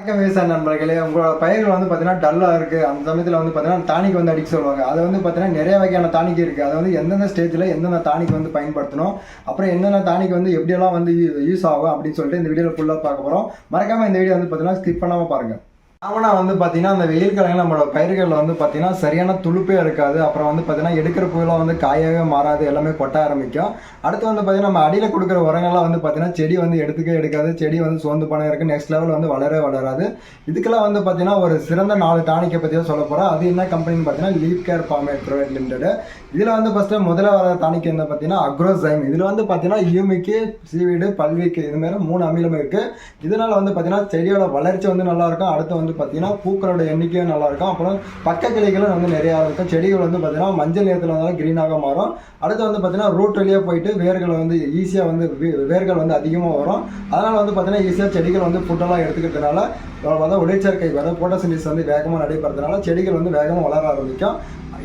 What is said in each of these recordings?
வணக்கம் விவசாய நண்பர்களே. உங்களோட பயிர்கள் வந்து பார்த்தீங்கன்னா டல்லாக இருக்குது அந்த சமயத்தில் வந்து பார்த்தீங்கன்னா டானிக் வந்து அடிக்க சொல்லுவாங்க. அது வந்து பார்த்தீங்கன்னா நிறைய வகையான டானிக் இருக்குது அதை வந்து எந்தெந்த ஸ்டேஜில் எந்தெந்த டானிக் வந்து பயன்படுத்தணும் அப்புறம் என்னென்ன டானிக் வந்து எப்படியெல்லாம் வந்து யூஸ் ஆகும் அப்படின்னு சொல்லிட்டு இந்த வீடியோவில் ஃபுல்லாக பார்க்க போகிறோம் மறக்காமல் இந்த வீடியோ வந்து பார்த்தீங்கன்னா ஸ்கிப் பண்ணாமல் பாருங்கள் காமனாக வந்து பார்த்தீங்கன்னா அந்த வெயில் காலங்களில் நம்மளோட பயிர்களில் வந்து பார்த்தீங்கன்னா சரியான துளுப்பே இருக்காது. அப்புறம் வந்து பார்த்தீங்கன்னா எடுக்கிற புயலாக வந்து காயாகவே மாறாது. எல்லாமே கொட்ட ஆரம்பிக்கும். அடுத்து வந்து பார்த்தீங்கன்னா நம்ம அடியில் கொடுக்குற உரங்கள்லாம் வந்து பார்த்தீங்கன்னா செடி வந்து எடுத்துக்கே எடுக்காது. செடி வந்து சோர்ந்து பணம் இருக்கு நெக்ஸ்ட் லெவல் வந்து வளரவே வளராது. இதுக்கெல்லாம் வந்து பார்த்தீங்கன்னா ஒரு சிறந்த நாலு டானிக்கை பற்றி தான் சொல்ல போகிறோம் அது என்ன கம்பெனின்னு பார்த்தீங்கன்னா leaf care format private limited இதில் வந்து ஃபஸ்ட்டு முதல்ல வர டானிக் என்ன பார்த்தீங்கன்னா அக்ரோசைம் இதில் வந்து பார்த்தீங்கன்னா யூமிக்கு சீவீடு பல்விக்கு இதுமாரி மூணு அமிலம் இருக்குது இதனால் வந்து பார்த்தீங்கன்னா செடியோட வளர்ச்சி வந்து நல்லாயிருக்கும் அடுத்து வந்து பார்த்தீங்கன்னா பூக்களோட எண்ணிக்கையும் நல்லா இருக்கும். அப்புறம் பக்க கிளைகளும் வந்து நிறையா இருக்கும். செடிகள் வந்து பார்த்தீங்கன்னா மஞ்சள் நிறத்தில் வந்தாலும் க்ரீனாக மாறும். அடுத்து வந்து பார்த்தீங்கன்னா ரூட் வழியாக போயிட்டு வேர்கள் வந்து ஈஸியாக வந்து வே- வேர்கள் வந்து அதிகமாக வரும். அதனால் வந்து பார்த்தீங்கன்னா ஈஸியாக செடிகள் வந்து ஃபுட்டெல்லாம் எடுத்துக்கிறதுனால வந்து உடைச்சேர்க்கை வர போட்டோசிலிஸ் வந்து வேகமாக நடைபெறதுனால செடிகள் வந்து வேகமாக வளர ஆரம்பிக்கும்.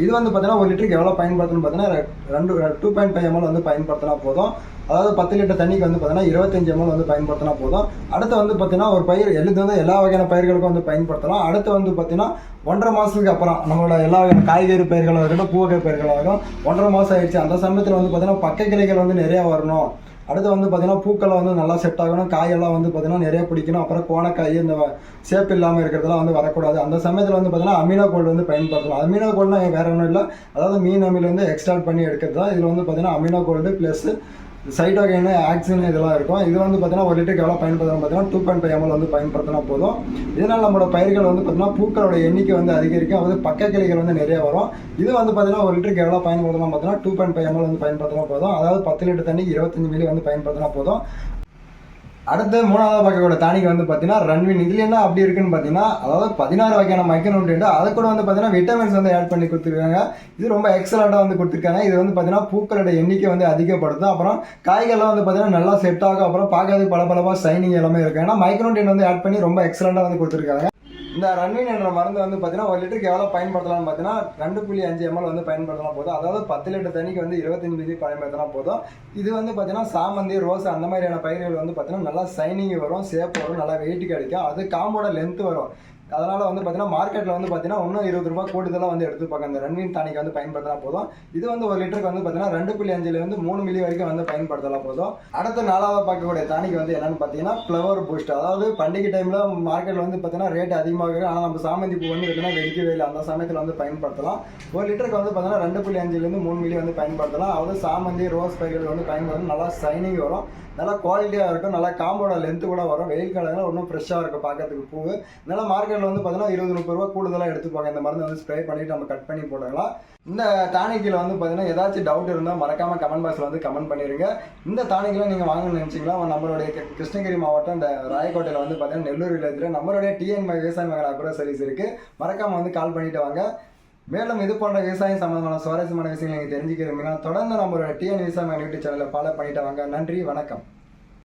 இது வந்து பார்த்தீங்கன்னா ஒரு லிட்டருக்கு எவ்வளோ பயன்படுத்தணும் பார்த்தீங்கன்னா ரெண்டு டூ பாயிண்ட் ஃபைவ் எம்எல் வந்து பயன்படுத்தினா போதும். அதாவது பத்து லிட்டர் தண்ணிக்கு வந்து பார்த்தீங்கன்னா இருபத்தஞ்சு எம்எல் வந்து பயன்படுத்தினா போதும். அடுத்து வந்து பார்த்தீங்கன்னா ஒரு பயிர் எழுது வந்து எல்லா வகையான பயிர்களுக்கும் வந்து பயன்படுத்தலாம். அடுத்து வந்து பார்த்தீங்கன்னா ஒன்றரை மாதத்துக்கு அப்புறம் நம்மளோட எல்லா வகையான காய்கறி பயிர்களாக இருக்கட்டும் பூவகை பயிர்களாக ஒன்றரை மாதம் ஆயிடுச்சு. அந்த சமயத்தில் வந்து பார்த்தீங்கன்னா பக்க கிளைகள் வந்து நிறையா வரணும். அடுத்து வந்து பார்த்தீங்கன்னா பூக்களை வந்து நல்லா செட் ஆகணும். காயெல்லாம் வந்து பார்த்தீங்கன்னா நிறைய பிடிக்கணும். அப்புறம் கோணக்காய் இந்த சேப் இல்லாமல் இருக்கிறதெல்லாம் வந்து வரக்கூடாது. அந்த சமயத்தில் வந்து பார்த்தீங்கன்னா அமினோ கோல்டு வந்து பயன்படுத்தலாம். அமினோ கோல்டுனா வேற ஒன்றும் இல்லை. அதாவது மீன் அமில எக்ஸ்ட்ராக்ட் பண்ணி எடுக்கிறது தான் இதில் வந்து பார்த்தீங்கன்னா amino gold plus cytokine auxin இதெல்லாம் இருக்கும். இது வந்து பார்த்தீங்கன்னா ஒரு லிட்டருக்கு எவ்வளோ பயன்படுத்தணும் பார்த்தீங்கன்னா டூ பாயிண்ட் ஃபைவ் எம்எல் வந்து பயன்படுத்தினா போதும். இதனால் நம்மளோட பயிர்கள் வந்து பார்த்தீங்கன்னா பூக்களோட எண்ணிக்கை வந்து அதிகரிக்கும். அதாவது பக்க கிளைகள் வந்து நிறைய வரும். இது வந்து பார்த்தீங்கன்னா ஒரு லிட்டருக்கு எவ்வளோ பயன்படுத்தலாம் பார்த்தீங்கன்னா டூ பாயிண்ட் ஃபைவ் எம்எல் வந்து பயன்படுத்தினா போதும். அதாவது பத்து லிட்டர் தண்ணி இருபத்தஞ்சு மில்லி வந்து பயன்படுத்தினா போதும். அடுத்து மூணாவது பார்க்கக்கூடிய டானிக் வந்து பார்த்தீங்கன்னா ரன்வின். இதுல என்ன அப்படி இருக்குன்னு பார்த்தீங்கன்னா அதாவது பதினாறு வகையான மைக்ரோநியூட்ரியன்ட் அது கூட வந்து பார்த்தீங்கன்னா விட்டமின்ஸ் வந்து ஆட் பண்ணி கொடுத்துருக்காங்க. இது ரொம்ப எக்ஸலண்ட்டாக வந்து கொடுத்துருக்காங்க. இது வந்து பார்த்தீங்கன்னா பூக்களோட எண்ணிக்கை வந்து அதிகப்படுத்தும். அப்புறம் காய்கள்லாம் வந்து பார்த்தீங்கன்னா நல்லா செட் ஆகும். அப்புறம் பார்க்கறது பளபளப்பா சைனிங் எல்லாமே இருக்கும். ஏன்னா மைக்ரோநியூட்ரியன்ட் வந்து ஆட் பண்ணி ரொம்ப எக்ஸலண்ட்டாக வந்து கொடுத்துருக்காங்க. இந்த ரன்வின் என்ற மருந்து வந்து பார்த்தீங்கன்னா ஒரு லிட்டருக்கு எவ்வளோ பயன்படுத்தலாம்னு பார்த்தீங்கன்னா ரெண்டு புள்ளி அஞ்சு எம்எல் வந்து பயன்படுத்தலாம் போதும். அதாவது பத்து லிட்டர் தண்ணிக்கு வந்து இருபத்தஞ்சு மில்லி பயன்படுத்தினா போதும். இது வந்து பார்த்தீங்கன்னா சாமந்தி ரோஸ் அந்த மாதிரியான பயிர்கள் வந்து பார்த்தீங்கன்னா நல்லா சைனிங் வரும் சேப் வரும் நல்லா வெயிட் கிடைக்கும் அது காம்போட லென்த் வரும். அதனால வந்து பார்த்தீங்கன்னா மார்க்கெட்டில் வந்து பார்த்தீங்கன்னா இன்னும் இருபது ரூபாய் கூடுதலாக வந்து எடுத்துப்பாங்க. அந்த ரன்வின் டானிக் வந்து பயன்படுத்தினா போதும். இது வந்து ஒரு லிட்டருக்கு வந்து பார்த்தீங்கன்னா ரெண்டு புள்ளி அஞ்சுல இருந்து மூணு மில்லி வரைக்கும் வந்து பயன்படுத்தலாம் போதும். அடுத்த நாலாவது பார்க்கக்கூடிய டானிக் வந்து என்னன்னு பார்த்தீங்கன்னா ஃப்ளவர் பூஸ்ட் அதாவது பண்டிகை டைமில் மார்க்கெட்டில் வந்து பார்த்தீங்கன்னா ரேட் அதிகமாக இருக்கு ஆனால் நம்ம சாமந்தி பூ வந்து பார்த்தீங்கன்னா வெடிக்கவே இல்லை. அந்த சமயத்தில் வந்து பயன்படுத்தலாம். ஒரு லிட்டருக்கு வந்து பார்த்தீங்கன்னா ரெண்டு புள்ளி அஞ்சுலேருந்து மூணு மில்லி வந்து பயன்படுத்தலாம். அதாவது சாமந்தி ரோஸ் பயிர்கள் வந்து பயன்படுத்தணும் நல்லா சைனிங் வரும். நல்லா குவாலிட்டியாக இருக்கும் நல்லா காம்போட லென்த்து கூட வரும். வெயில் காலங்களில் இன்னும் ஃப்ரெஷ்ஷாக இருக்கும் பார்க்கறதுக்கு பூ. நல்லா மார்க்கெட்டில் வந்து பார்த்தீங்கன்னா இருபது முப்பது ரூபா கூடுதலாக எடுத்துப்பாங்க. இந்த மருந்து வந்து ஸ்ப்ரே பண்ணிட்டு நம்ம கட் பண்ணி போடலாம் இந்த டானிக்கில் வந்து பார்த்தீங்கன்னா ஏதாச்சும் டவுட் இருந்தால் மறக்காம கமெண்ட் பாக்ஸில் வந்து கமெண்ட் பண்ணிடுங்க இந்த டானிக்கில் நீங்கள் வாங்கணும்னு நினச்சிங்களா? நம்மளுடைய கிருஷ்ணகிரி மாவட்டம் இந்த ராயக்கோட்டையில் வந்து பார்த்தீங்கன்னா நெல்லூர் வில்லேஜில் நம்மளுடைய டிஎன் விவசாய மகள் அக்ரோ சர்வீஸ் இருக்குது மறக்காம வந்து கால் பண்ணிட்டு வாங்க. மேலும் இது போன்ற விவசாயம் சம்பந்தமான சுவாரஸ்யமான விஷயங்களை நீங்கள் தெரிஞ்சுக்கிறீங்கன்னா தொடர்ந்து நம்மளோட டிஎன் விவசாயம் யூடியூப் சேனலை ஃபாலோ பண்ணிட்டு வாங்க. நன்றி வணக்கம்.